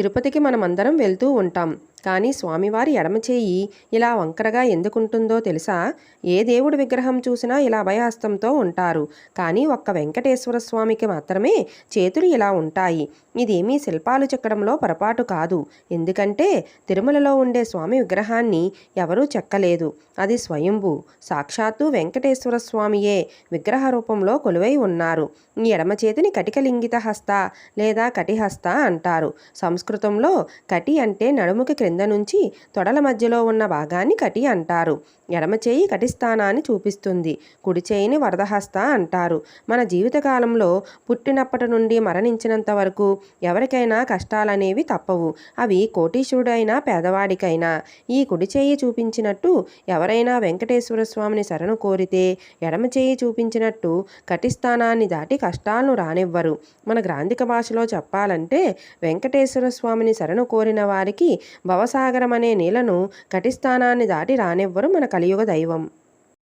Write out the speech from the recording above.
తిరుపతికి మనమందరం వెళ్తూ ఉంటాం. కానీ స్వామివారి ఎడమ చేయి ఇలా వంకరగా ఎందుకుంటుందో తెలుసా? ఏ దేవుడి విగ్రహం చూసినా ఇలా అభయహస్తంతో ఉంటారు. కానీ ఒక్క వెంకటేశ్వర స్వామికి మాత్రమే చేతులు ఇలా ఉంటాయి. ఇదేమీ శిల్పాలు చెక్కడంలో పొరపాటు కాదు. ఎందుకంటే తిరుమలలో ఉండే స్వామి విగ్రహాన్ని ఎవరూ చెక్కలేదు. అది స్వయంభూ సాక్షాత్తు వెంకటేశ్వర స్వామియే విగ్రహ రూపంలో కొలువై ఉన్నారు. ఈ ఎడమ చేతిని కటికలింగిత హస్త లేదా కటిహస్త అంటారు. సంస్కృతంలో కటి అంటే నడుముకి క్రింద నుంచి తొడల మధ్యలో ఉన్న భాగాన్ని కటి అంటారు. ఎడమ చేయి కటిస్థానాన్ని చూపిస్తుంది. కుడి చేయిని వరదహస్త అంటారు. మన జీవితకాలంలో పుట్టినప్పటి నుండి మరణించినంత వరకు ఎవరికైనా కష్టాలనేవి తప్పవు. అవి కోటీశ్వరుడైనా పేదవాడికైనా. ఈ కుడి చేయి చూపించినట్టు ఎవరైనా వెంకటేశ్వర స్వామిని శరణు కోరితే ఎడమ చేయి చూపించినట్టు కటిస్థానాన్ని దాటి కష్టాలను రానివ్వరు. మన గ్రాంధిక భాషలో చెప్పాలంటే వెంకటేశ్వర స్వామిని శరణు కోరిన వారికి భవసాగరం అనే నీళ్ళను కటిస్థానాన్ని దాటి రానివ్వరు మన కలియుగ దైవం.